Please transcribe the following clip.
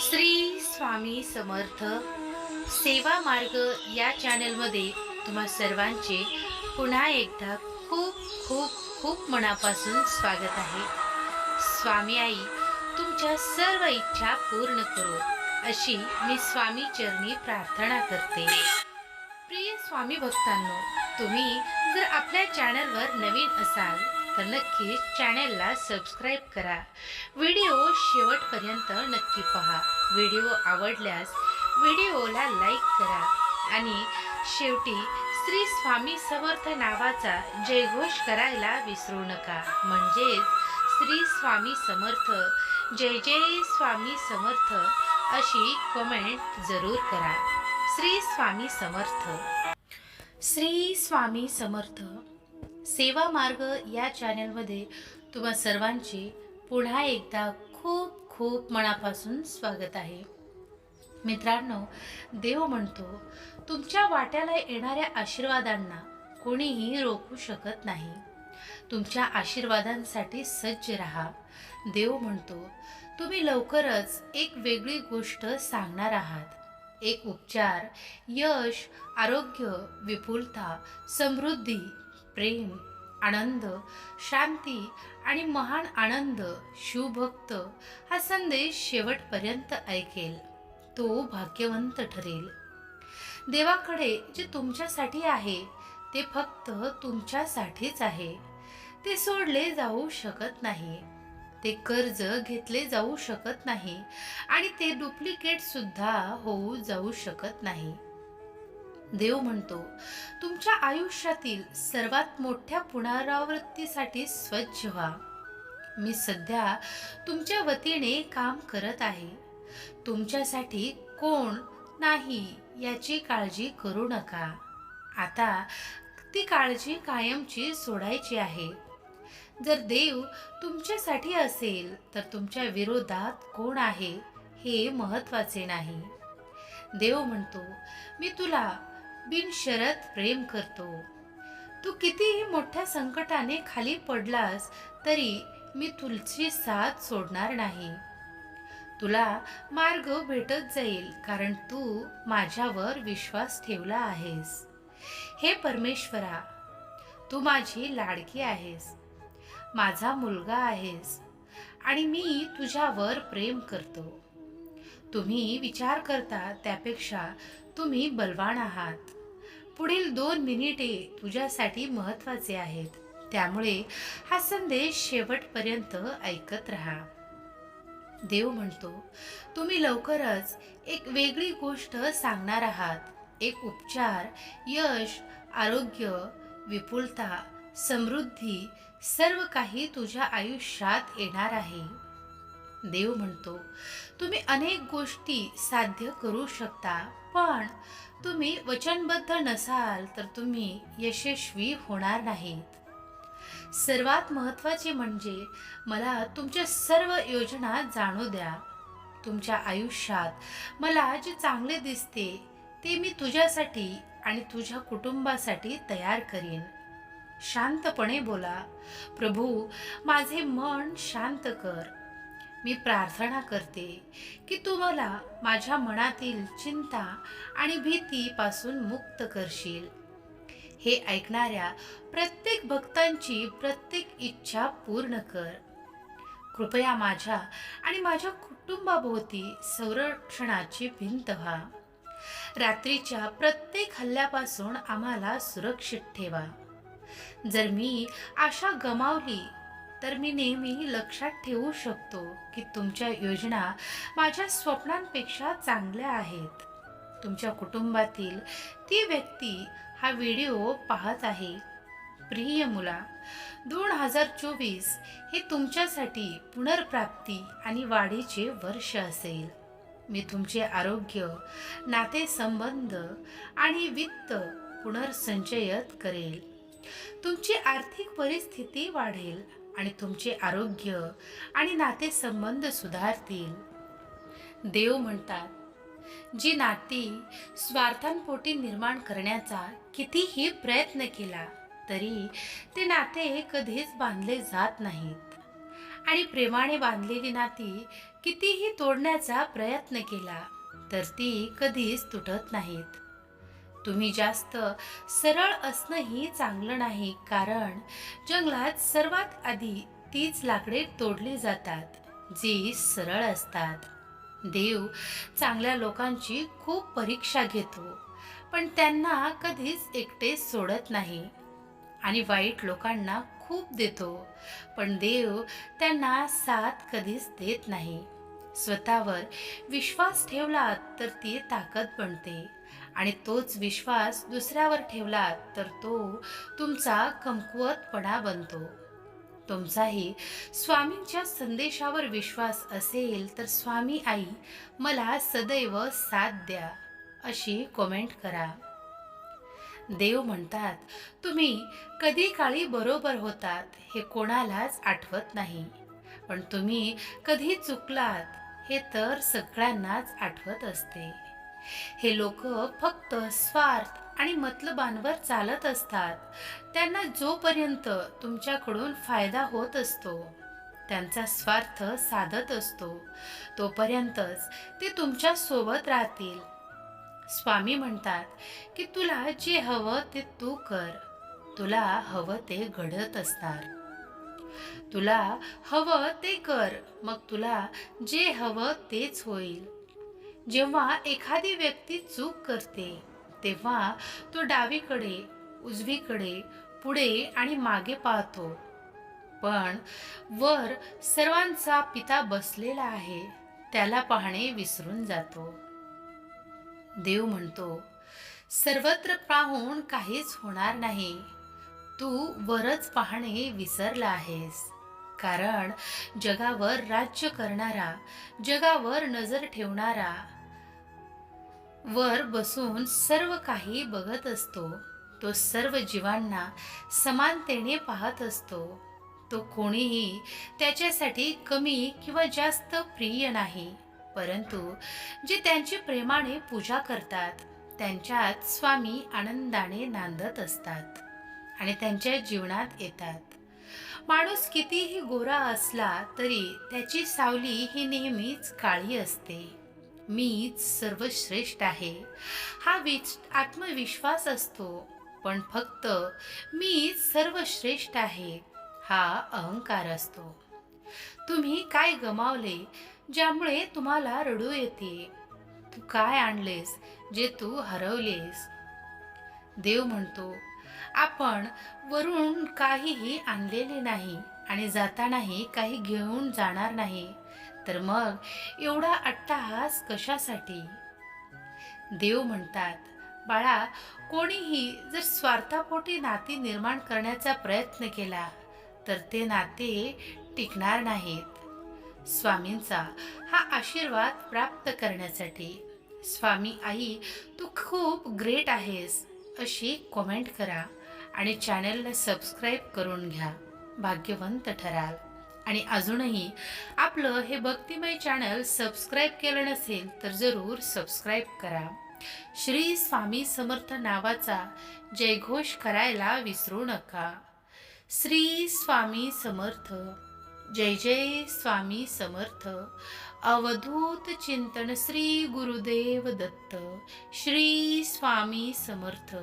श्री स्वामी समर्थ सेवा मार्ग या चॅनलमध्ये तुम्हा सर्वांचे पुन्हा एकदा खूप खूप खूप मनापासून स्वागत आहे. स्वामी आई तुमच्या सर्व इच्छा पूर्ण करो अशी मी स्वामी चरणी प्रार्थना करते. प्रिय स्वामी भक्तांनो तुम्ही जर आपल्या चॅनलवर नवीन असाल तर नक्कीच चॅनलला सबस्क्राईब करा. व्हिडिओ शेवटपर्यंत नक्की पहा. व्हिडिओ आवडल्यास व्हिडिओला लाईक करा. आणि शेवटी श्री स्वामी समर्थ नावाचा जयघोष करायला विसरू नका. म्हणजेच श्री स्वामी समर्थ जय जय स्वामी समर्थ अशी कमेंट जरूर करा. श्री स्वामी समर्थ. श्री स्वामी समर्थ. सेवा मार्ग या चॅनलमध्ये तुम्हा सर्वांचे पुन्हा एकदा खूप खूप मनापासून स्वागत आहे. मित्रांनो देव म्हणतो तुमच्या वाट्याला येणाऱ्या आशीर्वादांना कोणीही रोखू शकत नाही. तुमच्या आशीर्वादांसाठी सज्ज राहा. देव म्हणतो तुम्ही लवकरच एक वेगळी गोष्ट सांगणार आहात. एक उपचार यश आरोग्य विपुलता समृद्धी प्रेम आनंद शांती आणि महान आनंद शिवभक्त हा संदेश शेवटपर्यंत ऐकेल. तो भाग्यवंत ठरेल. देवाकडे जे तुमच्यासाठी आहे ते फक्त तुमच्यासाठीच आहे. ते सोडले जाऊ शकत नाही. ते कर्ज घेतले जाऊ शकत नाही आणि ते डुप्लिकेट सुद्धा होऊ जाऊ शकत नाही. देव म्हणतो तुमच्या आयुष्यातील सर्वात मोठ्या पुनरावृत्तीसाठी स्वच्छ व्हा. मी सध्या तुमच्या वतीने काम करत आहे. तुमच्यासाठी कोण नाही याची काळजी करू नका. आता ती काळजी कायमची सोडायची आहे. जर देव तुमच्यासाठी असेल तर तुमच्या विरोधात कोण आहे हे महत्त्वाचे नाही. देव म्हणतो मी तुला बिनशरत प्रेम करतो. तू कितीही मोठ्या संकटाने खाली पडलास तरी मी तुझी साथ सोडणार नाही. तुला मार्ग भेटत जाईल कारण तू माझ्यावर विश्वास ठेवला आहेस. हे परमेश्वरा तू माझी लाडकी आहेस. माझा मुलगा आहेस. आणि मी तुझ्यावर प्रेम करतो. तुम्ही विचार करता त्यापेक्षा तुम्ही बलवान आहात. पुढील दोन मिनिटे तुझ्यासाठी महत्त्वाचे आहेत. त्यामुळे हा संदेश शेवटपर्यंत ऐकत राहा. देव म्हणतो तुम्ही लवकरच एक वेगळी गोष्ट सांगणार आहात. एक उपचार यश आरोग्य विपुलता समृद्धी सर्व काही तुझ्या आयुष्यात येणार आहे. देव म्हणतो. तुम्ही अनेक गोष्टी साध्य करू शकता पण तुम्ही वचनबद्ध नसाल तर तुम्ही यशस्वी होणार नाहीत. सर्वात महत्त्वाचे म्हणजे मला तुमच्या सर्व योजना जाणू द्या. तुमच्या आयुष्यात मला जे चांगले दिसते ते मी तुझ्यासाठी आणि तुझ्या कुटुंबासाठी तयार करीन. शांतपणे बोला प्रभू माझे मन शांत कर. मी प्रार्थना करते की तू मला माझ्या मनातील चिंता आणि भीतीपासून मुक्त करशील. हे ऐकणाऱ्या प्रत्येक भक्तांची प्रत्येक इच्छा पूर्ण कर. कृपया माझ्या आणि माझ्या कुटुंबाभोवती संरक्षणाची भिंत व्हा. रात्रीच्या प्रत्येक हल्ल्यापासून आम्हाला सुरक्षित ठेवा. जर मी आशा गमावली तर मी नेहमी लक्षात ठेवू शकतो की तुमच्या योजना माझ्या स्वप्नांपेक्षा चांगल्या आहेत. तुमच्या कुटुंबातील ती व्यक्ती हा व्हिडिओ पाहत आहे. प्रिय मुला दोन हजार चोवीस हे तुमच्यासाठी पुनर्प्राप्ती आणि वाढीचे वर्ष असेल. मी तुमचे आरोग्य नातेसंबंध आणि वित्त पुनर्संचयत करेल. तुमची आर्थिक परिस्थिती वाढेल. आणि तुमचे आरोग्य आणि नातेसंबंध सुधारतील. देव म्हणतात जी नाती स्वार्थांपोटी निर्माण करण्याचा कितीही प्रयत्न केला तरी ते नाते कधीच बांधले जात नाहीत. आणि प्रेमाने बांधलेली नाती कितीही तोडण्याचा प्रयत्न केला तर ती कधीच तुटत नाहीत. तुम्ही जास्त सरळ असणंही चांगलं नाही कारण जंगलात सर्वात आधी तीच लाकडे तोडली जातात जी सरळ असतात. देव चांगल्या लोकांची खूप परीक्षा घेतो पण त्यांना कधीच एकटे सोडत नाही. आणि वाईट लोकांना खूप देतो पण देव त्यांना साथ कधीच देत नाही. स्वतःवर विश्वास ठेवला तर ती ताकद बनते. आणि तोच विश्वास दुसऱ्यावर ठेवला तर तो तुमचा कमकुवतपणा बनतो. तुमचाही स्वामींच्या संदेशावर विश्वास असेल तर स्वामी आई मला सदैव साथ द्या अशी कमेंट करा. देव म्हणतात तुम्ही कधी काळी बरोबर होतात हे कोणालाच आठवत नाही. पण तुम्ही कधी चुकलात हे तर सगळ्यांनाच आठवत असते. हे लोक फक्त स्वार्थ आणि मतलबांवर चालत असतात. त्यांना जोपर्यंत तुमच्याकडून फायदा होत असतो त्यांचा स्वार्थ साधत असतो. तोपर्यंतच ते तुमच्यासोबत राहतील. स्वामी म्हणतात की तुला जे हवं ते तू कर. तुला हवं ते घडत असणार. तुला हवं ते कर. मग तुला जे हवं तेच होईल. जेव्हा एखादी व्यक्ती चूक करते तेव्हा तो डावीकडे उजवीकडे पुढे आणि मागे पाहतो. पण वर सर्वांचा पिता बसलेला आहे त्याला पाहणे विसरून जातो. देव म्हणतो सर्वत्र पाहून काहीच होणार नाही. तू वरच पाहणे विसरला आहेस. कारण जगावर राज्य करणारा जगावर नजर ठेवणारा वर बसून सर्व काही बघत असतो. तो सर्व जीवांना समानतेने पाहत असतो. तो कोणीही त्याच्यासाठी कमी किंवा जास्त प्रिय नाही परंतु जे त्यांची प्रेमाने पूजा करतात त्यांच्यात स्वामी आनंदाने नांदत असतात आणि त्यांच्या जीवनात येतात. माणूस कितीही गोरा असला तरी त्याची सावली ही नेहमीच काळी असते. मीच सर्वश्रेष्ठ आहे. हा विच आत्मविश्वास असतो पण फक्त मीच सर्वश्रेष्ठ आहे हा अहंकार असतो. तुम्ही काय गमावले ज्यामुळे तुम्हाला रडू येते? तू काय आणलेस जे तू हरवलेस? देव म्हणतो आपण वरून काहीही आणलेले नाही आणि जातानाही काही घेऊन जाणार नाही. तर मग एवढा अट्टाहास कशासाठी? देव म्हणतात बाळा कोणीही जर स्वार्थापोटी नाती निर्माण करण्याचा प्रयत्न केला तर ते नाते टिकणार नाहीत. स्वामींचा हा आशीर्वाद प्राप्त करण्यासाठी. स्वामी आई तू खूप ग्रेट आहेस अशी कॉमेंट करा आणि चॅनलला सबस्क्राईब करून घ्या. भाग्यवंत ठराल. आणि अजूनही आपलं हे भक्तिमय चॅनल सबस्क्राईब केलं नसेल तर जरूर सबस्क्राईब करा. श्री स्वामी समर्थ नावाचा जयघोष करायला विसरू नका. श्री स्वामी समर्थ जय जय स्वामी समर्थ. अवधूत चिंतन श्री गुरुदेव दत्त श्री स्वामी समर्थ.